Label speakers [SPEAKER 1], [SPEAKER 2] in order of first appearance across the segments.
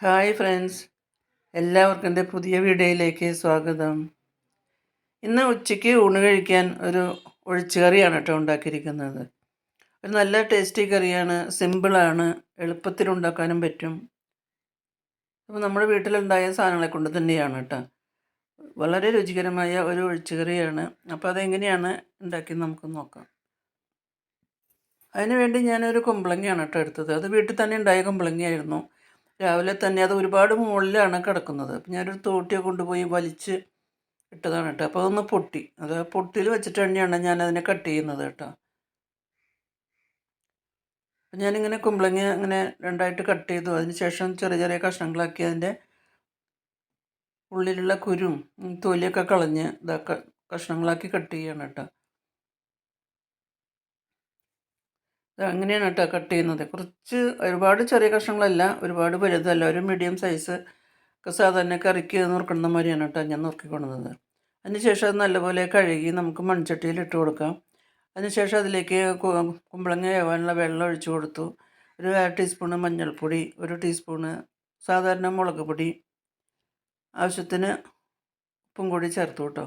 [SPEAKER 1] Hi friends. എല്ലാവർക്കും എന്റെ പുതിയ വീഡിയോയിലേക്ക് സ്വാഗതം. ഇന്ന് ഉച്ചയ്ക്ക് ഊണ് കഴിക്കാൻ ഒരു ഒഴിച്ചുകറിയാണ് കേട്ടോ ഉണ്ടാക്കിയിരിക്കുന്നത്. ഒരു നല്ല ടേസ്റ്റി കറിയാണ് സിമ്പിളാണ് എളുപ്പത്തിൽ ഉണ്ടാക്കാനും പറ്റും. അപ്പോൾ നമ്മുടെ വീട്ടിലുണ്ടായ സാധനങ്ങളെ കൊണ്ട് തന്നെയാണ് കേട്ടോ. വളരെ രുചികരമായ ഒരു ഒഴിച്ചുകറിയാണ് അപ്പോൾ അതെങ്ങനെയാണ് ഉണ്ടാക്കി നമുക്ക് നോക്കാം. അതിനുവേണ്ടി ഞാനൊരു കുമ്പളങ്ങയാണ് കേട്ടോ എടുത്തത്. അത് വീട്ടിൽ തന്നെ ഉണ്ടായ കുമ്പളങ്ങയായിരുന്നു. രാവിലെ തന്നെ അത് ഒരുപാട് മുകളിലാണ് കിടക്കുന്നത്. അപ്പം ഞാനൊരു തോട്ടിയെ കൊണ്ടുപോയി വലിച്ച് ഇട്ടതാണ് കേട്ടോ. അപ്പോൾ അതൊന്ന് പൊട്ടി. അത് പൊട്ടിയിൽ വെച്ചിട്ട് തന്നെയാണ് ഞാൻ അതിനെ കട്ട് ചെയ്യുന്നത് കേട്ടോ. അപ്പം ഞാനിങ്ങനെ കുമ്പളങ്ങ അങ്ങനെ രണ്ടായിട്ട് കട്ട് ചെയ്തു. അതിന് ശേഷം ചെറിയ ചെറിയ കഷ്ണങ്ങളാക്കി അതിന്റെ ഉള്ളിലുള്ള കുരും തൊലിയൊക്കെ കളഞ്ഞ് ഇതാക്ക കഷ്ണങ്ങളാക്കി കട്ട് ചെയ്യണം കേട്ടോ. അങ്ങനെയാണ് കേട്ടോ കട്ട് ചെയ്യുന്നത്. കുറച്ച് ഒരുപാട് ചെറിയ കഷ്ണങ്ങളല്ല ഒരുപാട് വലുതല്ല ഒരു മീഡിയം സൈസ് ഒക്കെ സാധാരണ കറിക്ക് നുറുക്കുന്ന മാതിരിയാണ് കേട്ടോ ഞാൻ നുറുക്കിക്കൊണ്ടത് അതിനുശേഷം അത് നല്ലപോലെ കഴുകി നമുക്ക് മൺചട്ടിയിൽ ഇട്ട് കൊടുക്കാം. അതിനുശേഷം അതിലേക്ക് കുമ്പളങ്ങ വേവാനുള്ള വെള്ളം ഒഴിച്ചു കൊടുത്തു. ഒരു അര ടീസ്പൂണ് മഞ്ഞൾപ്പൊടി ഒരു ടീസ്പൂണ് സാധാരണ മുളക് പൊടി ആവശ്യത്തിന് ഉപ്പും കൂടി ചേർത്തു കേട്ടോ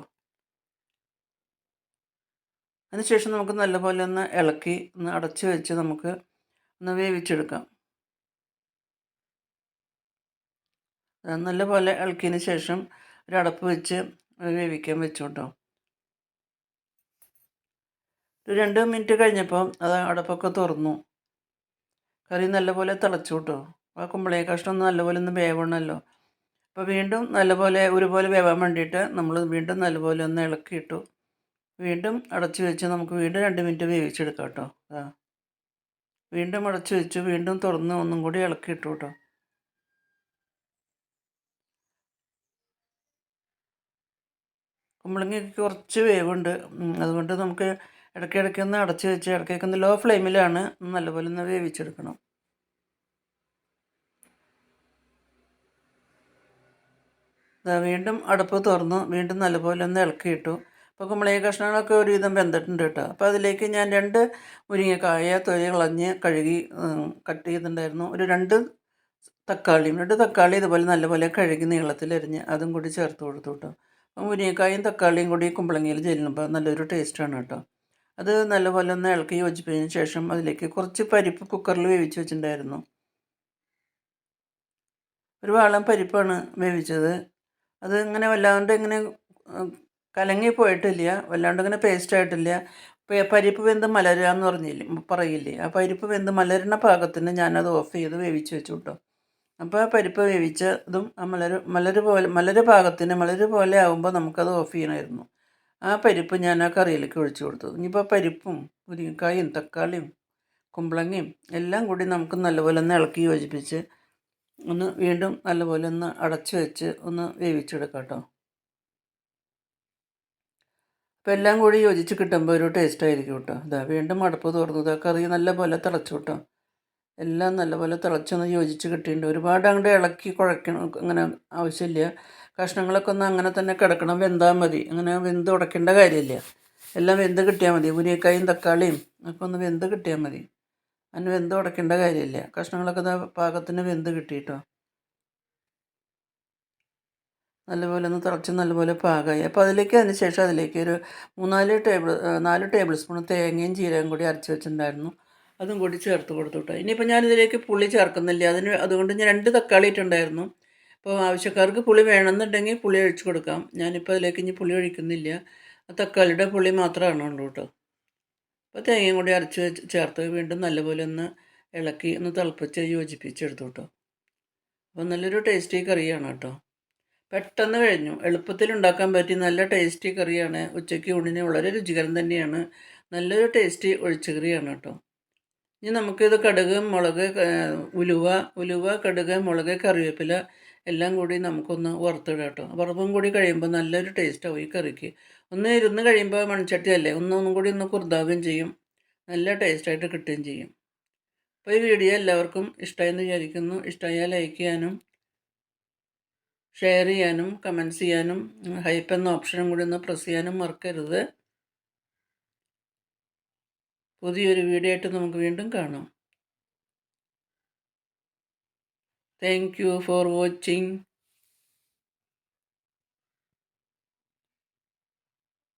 [SPEAKER 1] അതിനുശേഷം നമുക്ക് നല്ലപോലെ ഒന്ന് ഇളക്കി ഒന്ന് അടച്ചു വെച്ച് നമുക്ക് ഒന്ന് വേവിച്ചെടുക്കാം. നല്ലപോലെ ഇളക്കിയതിന് ശേഷം ഒരു അടപ്പ് വെച്ച് വേവിക്കാൻ വെച്ചു കേട്ടോ ഒരു രണ്ട് മിനിറ്റ് കഴിഞ്ഞപ്പോൾ അത് അടപ്പൊക്കെ തുറന്നു. കറി നല്ലപോലെ തിളച്ചു കേട്ടോ ആ കുമ്പളേ കഷ്ണം നല്ലപോലെ ഒന്ന് വേവണമല്ലോ. അപ്പോൾ വീണ്ടും നല്ലപോലെ ഒരുപോലെ വേവാൻ വേണ്ടിയിട്ട് നമ്മൾ വീണ്ടും നല്ലപോലെ ഒന്ന് ഇളക്കിയിട്ടു. വീണ്ടും അടച്ചു വെച്ച് നമുക്ക് വീണ്ടും രണ്ട് മിനിറ്റ് വേവിച്ചെടുക്കാം കേട്ടോ. അതാ വീണ്ടും അടച്ചു വെച്ചു. വീണ്ടും തുറന്ന് ഒന്നും കൂടി ഇളക്കി ഇട്ടു കേട്ടോ. കുമ്പളങ്ങയ്ക്ക് കുറച്ച് വേവുണ്ട്. അതുകൊണ്ട് നമുക്ക് ഇടയ്ക്കിടയ്ക്ക് ഒന്ന് അടച്ചു വെച്ച് ഇടയ്ക്കൊക്കെ ഒന്ന് ലോ ഫ്ലെയിമിലാണ് നല്ലപോലെ ഒന്ന് വേവിച്ചെടുക്കണം. വീണ്ടും അടുപ്പ് തുറന്നു. വീണ്ടും നല്ലപോലെ ഒന്ന് ഇളക്കിയിട്ടു അപ്പോൾ കുമ്പളങ്ങ കഷ്ണങ്ങളൊക്കെ ഒരുവിധം വെന്തിട്ടുണ്ട് കേട്ടോ. അപ്പോൾ അതിലേക്ക് ഞാൻ രണ്ട് മുരിങ്ങക്കായ തൊലി കളഞ്ഞ് കഴുകി കട്ട് ചെയ്തിട്ടുണ്ടായിരുന്നു. ഒരു രണ്ട് തക്കാളിയും രണ്ട് തക്കാളി ഇതുപോലെ നല്ലപോലെ കഴുകി നീളത്തിലരിഞ്ഞ് അതും കൂടി ചേർത്ത് കൊടുത്തു കേട്ടോ. അപ്പോൾ മുരിങ്ങക്കായും തക്കാളിയും കൂടി കുമ്പളങ്ങയിൽ ചെല്ലുമ്പോൾ നല്ലൊരു ടേസ്റ്റാണ് കേട്ടോ. അത് നല്ലപോലെ ഒന്ന് ഇളക്കി യോജിപ്പിച്ചതിന് ശേഷം അതിലേക്ക് കുറച്ച് പരിപ്പ് കുക്കറിൽ വേവിച്ച് വെച്ചിട്ടുണ്ടായിരുന്നു. ഒരു വാളം പരിപ്പാണ് വേവിച്ചത്. അത് ഇങ്ങനെ വല്ലാണ്ട് ഇങ്ങനെ കലങ്ങി പോയിട്ടില്ല വല്ലാണ്ട് ഇങ്ങനെ പേസ്റ്റ് ആയിട്ടില്ല. പരിപ്പ് വെന്ത് മലരുക എന്ന് പറഞ്ഞില്ലേ പറയില്ലേ? ആ പരിപ്പ് വെന്ത് മലരുന്ന പാകത്തിന് ഞാനത് ഓഫ് ചെയ്ത് വേവിച്ച് വെച്ചു കേട്ടോ അപ്പോൾ ആ പരിപ്പ് വേവിച്ചതും ആ മലര് മലര് പോലെ മലര് പാകത്തിന് മലര് പോലെ ആകുമ്പോൾ നമുക്കത് ഓഫ് ചെയ്യണമായിരുന്നു. ആ പരിപ്പ് ഞാൻ ആ കറിയിലേക്ക് ഒഴിച്ചു കൊടുത്തു ഇനിയിപ്പോൾ പരിപ്പും മുരിങ്ങക്കായും തക്കാളിയും കുമ്പളങ്ങയും എല്ലാം കൂടി നമുക്ക് നല്ലപോലെ ഒന്ന് ഇളക്കി യോജിപ്പിച്ച് ഒന്ന് വീണ്ടും നല്ലപോലെ ഒന്ന് അടച്ചു വെച്ച് ഒന്ന് വേവിച്ചെടുക്കാം കേട്ടോ അപ്പോൾ എല്ലാം കൂടി യോജിച്ച് കിട്ടുമ്പോൾ ഒരു ടേസ്റ്റ് ആയിരിക്കും കേട്ടോ ഇതാ വീണ്ടും അടുപ്പ് ഇതാ കറി നല്ലപോലെ തിളച്ചു കേട്ടോ എല്ലാം നല്ലപോലെ തിളച്ചൊന്ന് യോജിച്ച് കിട്ടിയിട്ടുണ്ട്. ഒരുപാട് അങ്ങോട്ട് ഇളക്കി കുഴക്കണം അങ്ങനെ ആവശ്യമില്ല. കഷ്ണങ്ങളൊക്കെ ഒന്ന് അങ്ങനെ തന്നെ കിടക്കണം വെന്താൽ മതി. അങ്ങനെ വെന്ത് ഉടക്കേണ്ട കാര്യമില്ല. എല്ലാം വെന്ത് കിട്ടിയാൽ മതി. മുരിയക്കായും തക്കാളിയും ഒക്കെ ഒന്ന് വെന്ത് കിട്ടിയാൽ മതി. അതിന് വെന്ത് ഉടക്കേണ്ട കാര്യമില്ല. കഷ്ണങ്ങളൊക്കെ പാകത്തിന് വെന്ത് കിട്ടിയിട്ടോ നല്ലപോലെ ഒന്ന് തിളച്ച് നല്ലപോലെ പാകമായി അപ്പോൾ അതിലേക്ക് അതിന് ശേഷം അതിലേക്ക് ഒരു മൂന്നാൽ ടേബിൾ നാല് ടേബിൾ സ്പൂൺ തേങ്ങയും ജീരകം കൂടി അരച്ച് വെച്ചിട്ടുണ്ടായിരുന്നു. അതും കൂടി ചേർത്ത് കൊടുത്തു ഇനിയിപ്പോൾ ഞാനിതിലേക്ക് പുളി ചേർക്കുന്നില്ല. അതിന് അതുകൊണ്ട് ഞാൻ രണ്ട് തക്കാളി ഇട്ടുണ്ടായിരുന്നു. അപ്പോൾ ആവശ്യക്കാർക്ക് പുളി വേണമെന്നുണ്ടെങ്കിൽ പുളി ഒഴിച്ച് കൊടുക്കാം. ഞാനിപ്പോൾ അതിലേക്ക് ഇനി പുളി ഒഴിക്കുന്നില്ല. തക്കാളിയുടെ പുളി മാത്രമാണ് ഉള്ളൂ കേട്ടോ അപ്പോൾ തേങ്ങയും കൂടി അരച്ച് ചേർത്ത് വീണ്ടും നല്ലപോലെ ഒന്ന് ഇളക്കി ഒന്ന് തിളപ്പിച്ച് യോജിപ്പിച്ചെടുത്തു കേട്ടോ അപ്പോൾ നല്ലൊരു ടേസ്റ്റി കറിയാണ് കേട്ടോ പെട്ടെന്ന് കഴിഞ്ഞു. എളുപ്പത്തിൽ ഉണ്ടാക്കാൻ പറ്റിയ നല്ല ടേസ്റ്റി കറിയാണ്. ഉച്ചയ്ക്ക് ഊണിന് വളരെ രുചികരം തന്നെയാണ്. നല്ലൊരു ടേസ്റ്റി ഒഴിച്ചുകറിയാണ് കേട്ടോ. ഇനി നമുക്കിത് കടുക് മുളക് ഉലുവ ഉലുവ കടുക് മുളക് കറിവേപ്പില എല്ലാം കൂടി നമുക്കൊന്ന് വറുത്തിടാം കേട്ടോ. വറുപ്പും കൂടി കഴിയുമ്പോൾ നല്ലൊരു ടേസ്റ്റാവും ഈ കറിക്ക്. ഒന്ന് ഇരുന്ന് കഴിയുമ്പോൾ മൺചട്ടി അല്ലേ? ഒന്നൊന്നും കൂടി ഒന്ന് കുറുതാവുകയും ചെയ്യും. നല്ല ടേസ്റ്റായിട്ട് കിട്ടുകയും ചെയ്യും. അപ്പോൾ ഈ വീഡിയോ എല്ലാവർക്കും ഇഷ്ടമായെന്ന് വിചാരിക്കുന്നു. ഇഷ്ടമായാൽ ലൈക്ക് ചെയ്യാനും ഷെയർ ചെയ്യാനും കമന്റ് ചെയ്യാനും ഹൈപ്പ് എന്ന ഓപ്ഷനും കൂടി ഒന്ന് പ്രസ് ചെയ്യാനും മറക്കരുത്. പുതിയൊരു വീഡിയോ ആയിട്ട് നമുക്ക് വീണ്ടും കാണാം. Thank you for watching